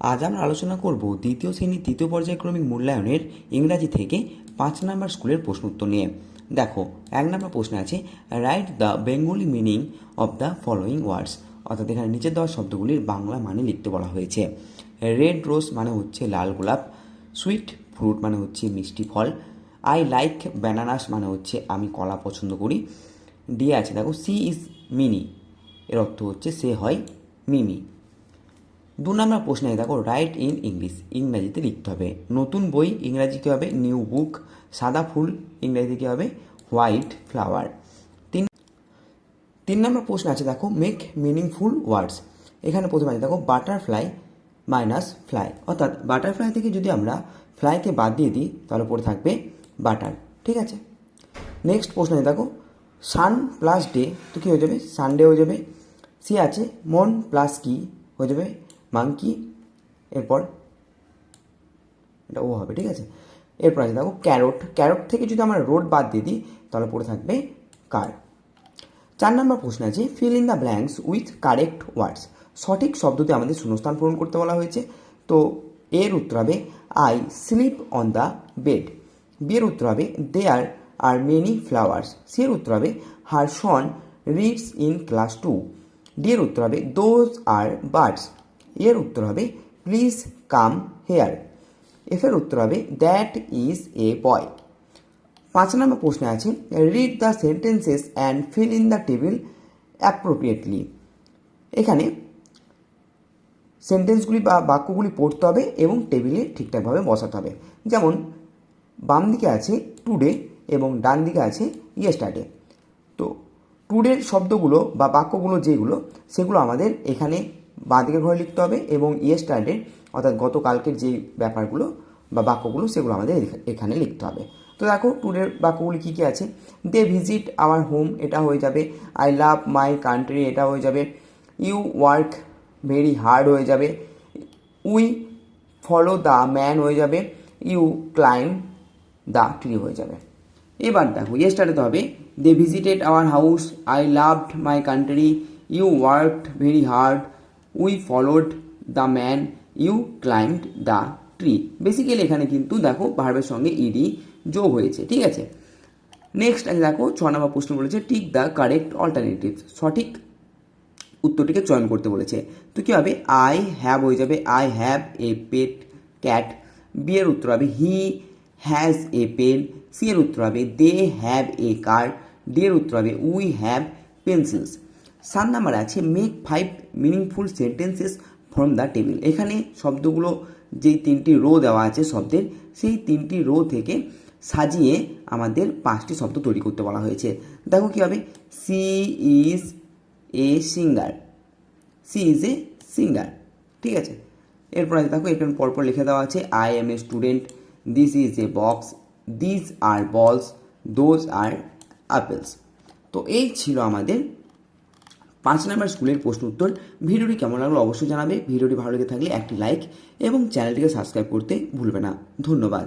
আজ আমরা আলোচনা করব দ্বিতীয় শ্রেণির তৃতীয় পর্যায়ক্রমিক মূল্যায়নের ইংরাজি থেকে পাঁচ নম্বর স্কুলের প্রশ্ন উত্তর নিয়ে। দেখো, এক নম্বর প্রশ্ন আছে write the Bengali meaning of the following words অর্থাৎ এখানে নিচে দেওয়া শব্দগুলির বাংলা মানে লিখতে বলা হয়েছে। রেড রোজ মানে হচ্ছে লাল গোলাপ। সুইট ফ্রুট মানে হচ্ছে মিষ্টি ফল। আই লাইক ব্যানানাস মানে হচ্ছে আমি কলা পছন্দ করি। দিয়ে আছে, দেখো সি ইজ মিনি এর অর্থ হচ্ছে সে হয় মিমি। দু নম্বর প্রশ্নে দেখো রাইট ইন ইংলিশ ইংরাজিতে লিখতে হবে। নতুন বই ইংরাজি কী হবে নিউ বুক সাদা ফুল ইংরাজিতে কী হবে? হোয়াইট ফ্লাওয়ার তিন তিন নম্বর প্রশ্ন আছে, দেখো মেক মিনিংফুল ওয়ার্ডস এখানে প্রথমে আছে, দেখো বাটারফ্লাই মাইনাস ফ্লাই অর্থাৎ বাটারফ্লাই থেকে যদি আমরা ফ্লাইকে বাদ দিয়ে দিই, তাহলে পড়ে থাকবে বাটার ঠিক আছে? নেক্সট প্রশ্ন আছে, দেখো সান প্লাস ডে তো কী হয়ে যাবে? সানডে হয়ে যাবে। সি আছে মন প্লাস কি হয়ে যাবে। মাংকি এরপর এটা ও হবে, ঠিক আছে? এরপর আছে দেখো ক্যারট ক্যারট থেকে যদি আমরা রোড বাদ দিয়ে দিই, তাহলে পড়ে থাকবে কার চার নম্বর প্রশ্ন আছে fill in the blanks with correct words সঠিক শব্দতে আমাদের শূন্যস্থান পূরণ করতে বলা হয়েছে। তো এর উত্তর হবে I sleep on the bed B এর উত্তর হবে there are many flowers C এর উত্তর হবে her son reads in class two D এর উত্তর হবে দোজ আর বার্ডস এর উত্তর হবে প্লিজ কাম হেয়ার এফের উত্তর হবে দ্যাট ইজ এ বয় পাঁচ নম্বর প্রশ্নে আছে read the sentences and fill in the table appropriately এখানে সেন্টেন্সগুলি বা বাক্যগুলি পড়তে হবে এবং টেবিলে ঠিকঠাকভাবে বসাতে হবে। যেমন, বাম দিকে আছে টুডে এবং ডান দিকে আছে ইয়েস্টারডে তো টুডের শব্দগুলো বা বাক্যগুলো যেগুলো, সেগুলো আমাদের এখানে বাঁ দিকের ঘরে লিখতে হবে এবং ইয়েস্টারডে অর্থাৎ গতকালকের যে ব্যাপারগুলো বা বাক্যগুলো, সেগুলো আমাদের এখানে লিখতে হবে। তো দেখো, টুডের বাক্যগুলি কী কী আছে? দে ভিজিট আওয়ার হোম এটা হয়ে যাবে। আই লাভ মাই কান্ট্রি এটা হয়ে যাবে। ইউ ওয়ার্ক ভেরি হার্ড হয়ে যাবে। উই ফলো দ্য ম্যান হয়ে যাবে। ইউ ক্লাইম দ্য ট্রি হয়ে যাবে। এবার দেখো ইয়েস্টারডে হবে they visited our house I loved my country you worked very hard we followed the man you climbed the tree basically এখানে কিন্তু দেখো ভার্বের সঙ্গে ইডি যোগ হয়েছে, ঠিক আছে? নেক্সট আছে দেখো, ছ নম্বর প্রশ্ন বলেছে টিক দ্য কারেক্ট অল্টারনেটিভ সঠিক উত্তরটিকে চয়ন করতে বলেছে। তো কী হবে? আই হ্যাভ হয়ে যাবে I have a pet cat B এর উত্তর হবে he has a pen C এর উত্তর হবে they have a car D এর উত্তর হবে উই হ্যাভ পেন্সিলস সাত নাম্বার আছে make five meaningful sentences from the table এখানে শব্দগুলো যেই তিনটি রো দেওয়া আছে শব্দের, সেই তিনটি রো থেকে সাজিয়ে আমাদের পাঁচটি শব্দ তৈরি করতে বলা হয়েছে। দেখো কী হবে? She is a singer she is a singer ঠিক আছে? এরপর আছে, দেখো, এখানে পরপর লিখে দেওয়া আছে I am a student this is a box this are balls those are apples তো এই ছিল আমাদের পাঁচ নম্বর স্কুলের প্রশ্ন উত্তর। ভিডিওটি কেমন লাগল অবশ্যই জানাবে। ভিডিওটি ভালো লেগে থাকলে একটি লাইক এবং চ্যানেলটিকে সাবস্ক্রাইব করতে ভুলবে না। ধন্যবাদ।